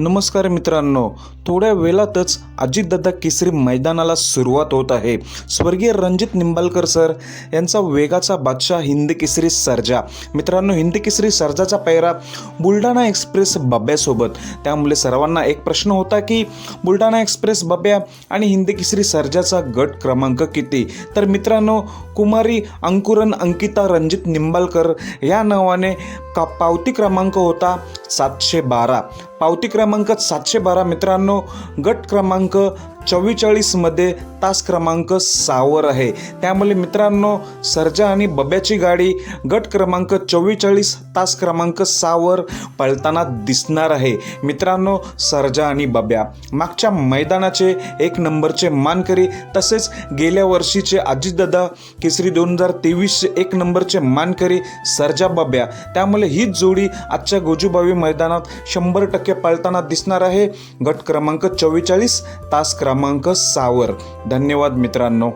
नमस्कार मित्रांनो. थोड्या वेळातच अजितदादा केसरी मैदानाला सुरुवात होत आहे. स्वर्गीय रणजित निंबाळकर सर यांचा वेगाचा बादशाह हिंद केसरी सर्जा. मित्रांनो हिंद केसरी सर्जाचा पैरा बुलढाणा एक्सप्रेस बब्यासोबत. त्यामुळे सर्वांना एक प्रश्न होता की बुलढाणा एक्सप्रेस बब्या आणि हिंद केसरी सर्जाचा गट क्रमांक किती? तर मित्रांनो कुमारी अंकुरन अंकिता रणजित निंबाळकर या नावाने का पावती क्रमांक होता. सातशे बारा. पावती क्रमांक सातशे बारा मित्रांनो. गट क्रमांक चव्वेचाळीसमध्ये तास क्रमांक सहावर आहे. त्यामुळे मित्रांनो सर्जा आणि बब्याची गाडी गट क्रमांक चव्वेचाळीस तास क्रमांक सहावर पळताना दिसणार आहे. मित्रांनो सर्जा आणि बब्या मागच्या मैदानाचे एक नंबरचे मानकरी तसेच गेल्या वर्षीचे अजितदादा केसरी दोन हजार तेवीसचे एक नंबरचे मानकरी सर्जा बब्या. त्यामुळे हीच जोडी आजच्या गोजूबावी मैदानात शंभर टक्के पळताना दिसणार आहे. गट क्रमांक चव्वेचाळीस तास क्रमांक सहावर धन्यवाद मित्रांनो.